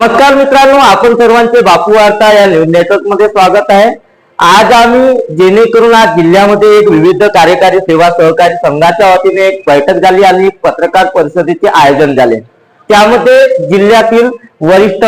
नमस्कार मित्रांनो आपण सर्वांचे बापू वार्ता या नेटवर्कमध्ये स्वागत आहे. आज आम्ही जेणेकरून आज जिल्ह्यामध्ये एक विविध कार्यकारी सेवा सहकारी संघाच्या वतीने एक बैठक झाली आणि पत्रकार परिषदेचे आयोजन झाले. त्यामध्ये जिल्ह्यातील वरिष्ठ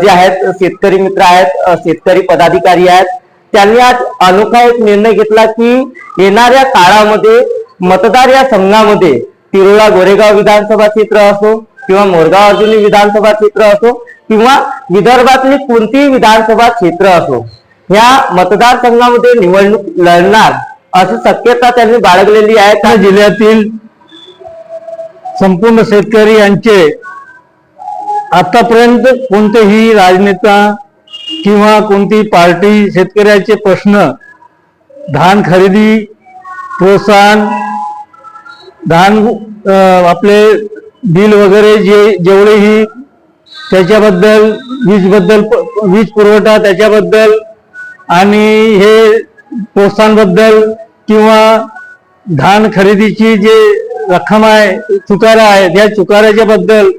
जे आहेत शेतकरी मित्र आहेत शेतकरी पदाधिकारी आहेत त्यांनी आज अनोखा एक निर्णय घेतला की येणाऱ्या काळामध्ये मतदार या संघामध्ये तिरोळा गोरेगाव विधानसभा क्षेत्र असो किंवा मोरगाव अर्जुनी विधानसभा क्षेत्र असो किंवा विदर्भातली कोणतीही विधानसभा क्षेत्र असो ह्या मतदारसंघामध्ये निवडणूक लढणार अशी शक्यता त्यांनी बाळगलेली आहे. त्या जिल्ह्यातील संपूर्ण शेतकरी यांचे आतापर्यंत कोणतेही राजनेता किंवा कोणती पार्टी शेतकऱ्याचे प्रश्न धान खरेदी प्रोत्साहन धान आपले बिल वगैरे जे जेवढेही त्याच्याबद्दल वीजबद्दल वीज पुरवठा त्याच्याबद्दल आणि हे प्रोत्साहनबद्दल किंवा धान खरेदीची जे रक्कम आहे चुकारा आहे त्या चुकाऱ्याच्या बद्दल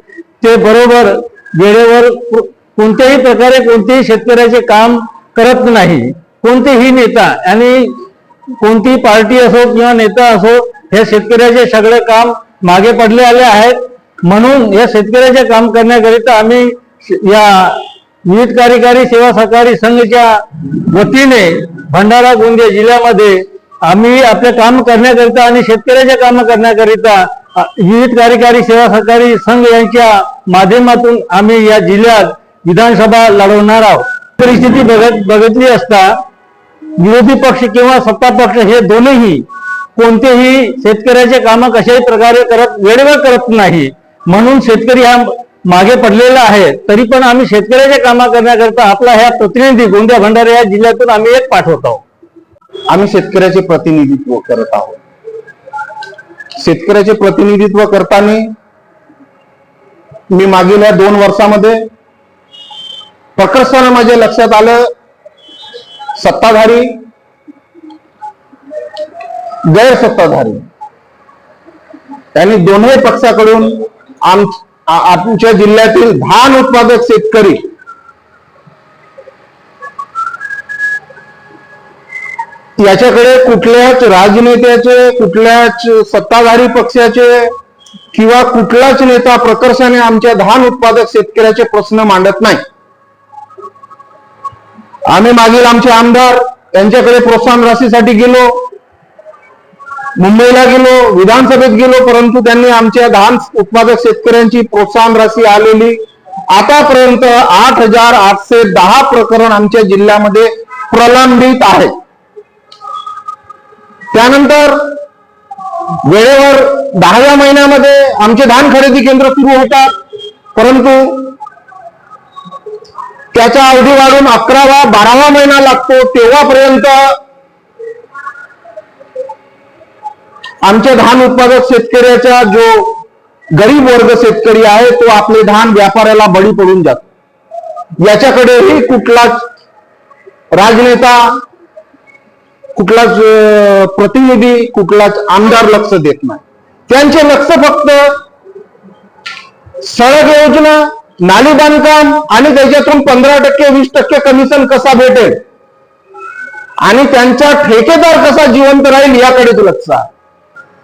ते बरोबर वेळेवर कोणत्याही प्रकारे कोणतेही शेतकऱ्याचे काम करत नाही. कोणतेही नेता आणि कोणती पार्टी असो किंवा नेता असो हे शेतकऱ्याचे सगळे काम मागे पडले आले आहेत. म्हणून या शेतकऱ्याचे काम करण्याकरिता आम्ही या विविध कार्यकारी सेवा सहकारी संघच्या वतीने भंडारा गोंदिया जिल्ह्यामध्ये आम्ही आपले काम करण्याकरिता आणि शेतकऱ्याचे काम करण्याकरिता विविध कार्यकारी सेवा सहकारी संघ यांच्या माध्यमातून आम्ही या जिल्ह्यात विधानसभा लढवणार आहोत. परिस्थिती बघत बघितली असता विरोधी पक्ष किंवा सत्ता पक्ष हे दोन्ही कोणतेही शेतकऱ्याचे काम कशाही प्रकारे करत वेळेवर करत नाही. म्हणून शेतकरी हा मागे पडलेला आहे तरी पण आम्ही शेतकऱ्याच्या कामा करण्याकरता आपला ह्या प्रतिनिधी गोंदिया भंडारा या जिल्ह्यातून आम्ही एक पाठवत आहोत. आम्ही शेतकऱ्याचे प्रतिनिधित्व करत आहोत. शेतकऱ्याचे प्रतिनिधित्व करताना मी मागील या दोन वर्षामध्ये प्रकर्षानं माझ्या लक्षात आलं सत्ताधारी गैरसत्ताधारी. त्यांनी दोन्ही पक्षाकडून आम आमच्या जिल्ह्यातील धान उत्पादक शेतकरी. याच्याकडे कुठल्याच राजनेत्याचे कुठल्याच सत्ताधारी पक्षाचे किंवा कुठलाच नेता प्रकर्षाने आमच्या धान उत्पादक शेतकऱ्याचे प्रश्न मांडत नाही. आम्ही मागील आमचे आमदार यांच्याकडे प्रोत्साहन राशीसाठी गेलो. मुंबईला गेलो विधानसभेत गेलो परंतु त्यांनी आमच्या धान उत्पादक शेतकऱ्यांची प्रोत्साहन राशी आलेली. आतापर्यंत आठ हजार आठशे दहा प्रकरण आमच्या जिल्ह्यामध्ये प्रलंबित आहे. त्यानंतर वेळेवर दहाव्या महिन्यामध्ये आमचे धान खरेदी केंद्र सुरू होतात. परंतु त्याचा अवधी वाढून अकरावा बारावा महिना लागतो. तेव्हापर्यंत आमच्या धान उत्पादक शेतकऱ्याचा जो गरीब वर्ग शेतकरी आहे तो आपले धान व्यापाऱ्याला बळी पडून जातो. याच्याकडेही कुठलाच राजनेता कुठलाच प्रतिनिधी कुठलाच आमदार लक्ष देत नाही. त्यांचे लक्ष फक्त सडक योजना नाली बांधकाम आणि त्याच्यातून पंधरा टक्के वीस टक्के कमिशन कसा भेटेल? आणि त्यांचा ठेकेदार कसा जिवंत राहील याकडेच लक्ष आहे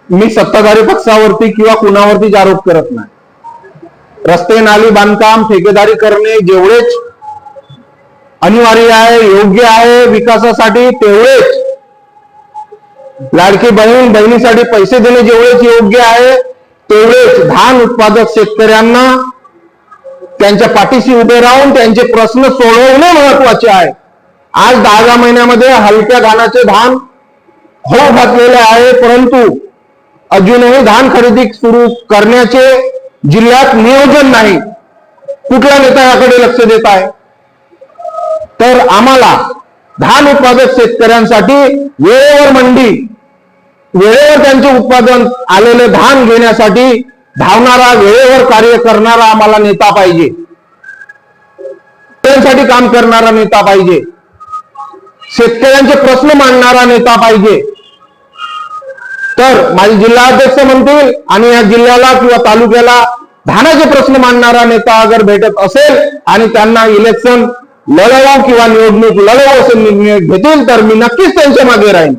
मी सत्ताधारी पक्षावरती किंवा कुणावरतीच आरोप करत नाही. रस्ते नाली बांधकाम ठेकेदारी करणे जेवढेच अनिवार्य आहे योग्य आहे विकासासाठी तेवढेच. लाडकी बहीण बहिणीसाठी पैसे देणे जेवढेच योग्य आहे तेवढेच धान उत्पादक शेतकऱ्यांना त्यांच्या पाठीशी उभे राहून त्यांचे प्रश्न सोडवणे महत्त्वाचे आहे. आज दहा महिन्यामध्ये हलक्या धानाचे धान हो घातलेले आहे परंतु अजूनही धान खरेदी सुरू करण्याचे जिल्ह्यात नियोजन नाही. कुठला नेता याकडे लक्ष देत आहे? तर आम्हाला धान उत्पादक शेतकऱ्यांसाठी वेळेवर मंडी वेळेवर त्यांचे उत्पादन आलेले धान घेण्यासाठी धावणारा वेळेवर कार्य करणारा आम्हाला नेता पाहिजे. त्यांसाठी काम करणारा नेता पाहिजे. शेतकऱ्यांचे प्रश्न मांडणारा नेता पाहिजे. तर माझे जिल्हाध्यक्ष म्हणतील आणि या जिल्ह्याला किंवा तालुक्याला धानाचे प्रश्न मांडणारा नेता अगर भेटत असेल आणि त्यांना इलेक्शन लढवावं किंवा निवडणूक लढवावं असे निर्णय घेतील तर मी नक्कीच त्यांच्या मागे राहीन.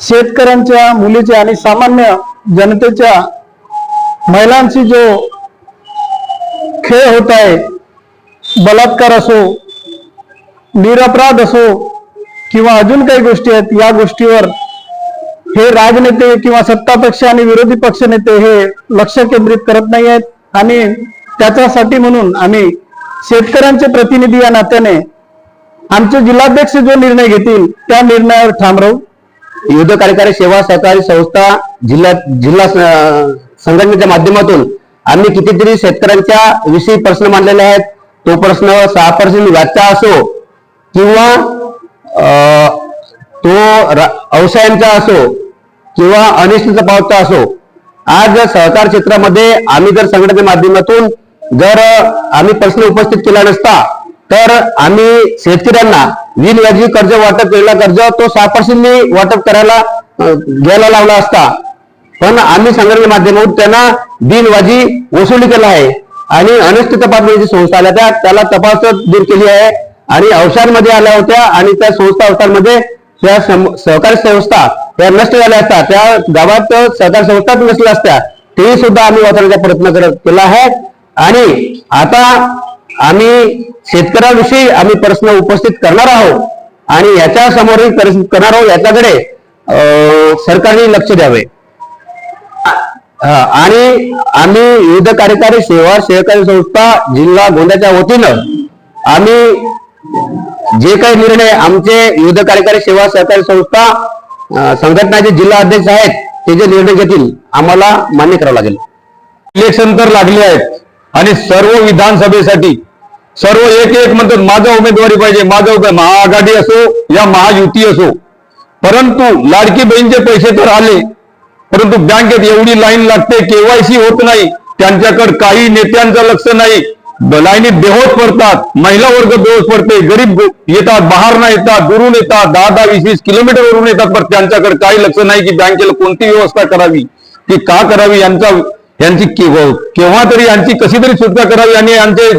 शेतकऱ्यांच्या मुलीच्या आणि सामान्य जनतेच्या महिलांशी जो खेळ होत आहे बलात्कार असो निरपराध असो किंवा अजून काही गोष्टी आहेत या गोष्टीवर हे राजनेते किंवा सत्ता पक्ष आणि विरोधी पक्ष नेते हे लक्ष केंद्रित करत नाही आहेत. आणि त्याच्यासाठी म्हणून आम्ही शेतकऱ्यांचे प्रतिनिधी या नात्याने आमचे जिल्हाध्यक्ष जो निर्णय घेतील त्या निर्णयावर ठाम राहू. युद्ध कार्यकारी सेवा सहकारी संस्था जिल्हा जिल्हा संघटनेच्या माध्यमातून आम्ही कितीतरी शेतकऱ्यांच्या विषयी प्रश्न मांडलेले आहेत. तो प्रश्न सहा पर्सेंट व्याजचा असो किंवा अं, तो अवसायांचा असो किंवा अनिश्चित पावता असो. आज सहकार क्षेत्रामध्ये आम्ही जर संघटनेच्या माध्यमातून जर आम्ही प्रश्न उपस्थित केला नसता तर आम्ही शेतकऱ्यांना बिनव्याजी कर्ज वाटप केलेला कर्ज तो सहा पर्सेंटनी वाटप करायला घ्यायला लावला असता. पण आम्ही संघटनेच्या माध्यमातून त्यांना बिनवाजी वसुली केला आहे. आणि अनिष्ट तपासणी संस्था आल्या त्या त्याला तपास दूर केली आहे. आणि अवसांमध्ये आल्या होत्या आणि त्या संस्था अवसांमध्ये त्या सहकारी संस्था त्या नष्ट झाल्या असतात त्या गावात सहकार संस्थाच नसल्या असत्या तेही सुद्धा आम्ही वाचवण्याचा प्रयत्न करत केला आहे. आणि आता आम्ही शेतकऱ्यांविषयी आम्ही प्रश्न उपस्थित करणार आहोत आणि याच्या परिस्थिती करणार आहोत याच्याकडे अं, सरकारने लक्ष द्यावे. आणि आम्ही विविध कार्यकारी सेवा सहकारी संस्था जिल्हा गोंद्याच्या वतीनं आम्ही जे काही निर्णय आमचे विविध कार्यकारी सेवा सहकारी संस्था संघटनाचे जिल्हा अध्यक्ष आहेत ते जे निर्णय घेतील आम्हाला मान्य करावं लागेल. इलेक्शन तर लागले आहेत. आणि सर्व विधानसभेसाठी सर्व एक एक म्हणतात माझा उमेदवारी पाहिजे माझं महाआघाडी असो या महायुती असो. परंतु लाडकी बहीणचे पैसे तर आले परंतु बँकेत एवढी लाईन लागते केवायसी होत नाही त्यांच्याकडे काही नेत्यांचं लक्ष नाही. ब- लाईनीत बेहोश पडतात महिला वर्ग बेहोश पडते गरीब येतात बाहेर येतात दुरून येतात दहा दहा वीस वीस किलोमीटर वरून येतात पण त्यांच्याकडे काही लक्ष नाही की बँकेला कोणती व्यवस्था करावी ती का करावी यांचा यांची केव्हा तरी यांची कशी तरी सुटका करावी आणि यांचे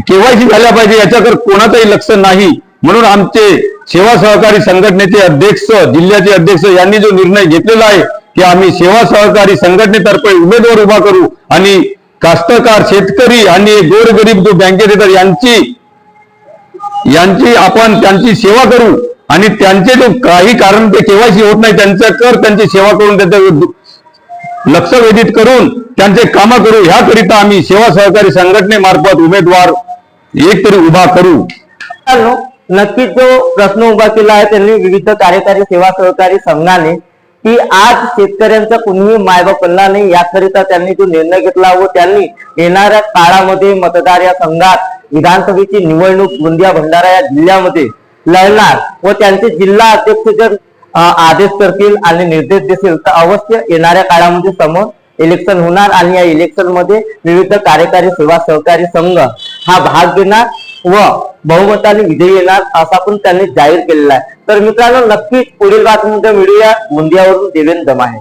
केवायसी झाल्या पाहिजे याच्याकडे कोणाचंही लक्ष नाही. म्हणून आमचे सेवा सहकारी संघटनेचे अध्यक्ष जिल्ह्याचे अध्यक्ष यांनी जो निर्णय घेतलेला आहे की आम्ही सेवा सहकारी संघटनेतर्फे उमेदवार उभा करू आणि कास्तकार शेतकरी आणि गोरगरीब जो बँकेत येतात यांची यांची आपण त्यांची सेवा करू आणि त्यांचे जो काही कारण ते केवायसी होत नाही त्यांचा कर त्यांची सेवा करून त्याचं लक्ष वेधित करून त्यांचे कामं करू. ह्याकरिता आम्ही सेवा सहकारी संघटनेमार्फत उमेदवार एक तरी उभा करू. नक्कीच जो प्रश्न उभा केला आहे त्यांनी विविध कार्यकारी सेवा सहकारी संघाने की आज शेतकऱ्यांचा कुणीही मायबाप बनला नाही याकरिता त्यांनी जो निर्णय घेतला व त्यांनी येणाऱ्या काळामध्ये मतदार या संघात विधानसभेची निवडणूक गोंदिया भंडारा या जिल्ह्यामध्ये लढणार व त्यांचे जिल्हा अध्यक्ष जर आदेश करतील आणि निर्देश देतील तर अवश्य येणाऱ्या काळामध्ये समोर इलेक्शन होणार आणि या इलेक्शनमध्ये विविध कार्यकारी सेवा सहकारी संघ हा भाग घेणार व बहुमताने विजयी येणार असा पण त्यांनी जाहीर केलेला आहे. तर मित्रांनो नक्कीच पुढील बातमीमध्ये मिळूया गोंदियावरून देवेंद्र दमाहे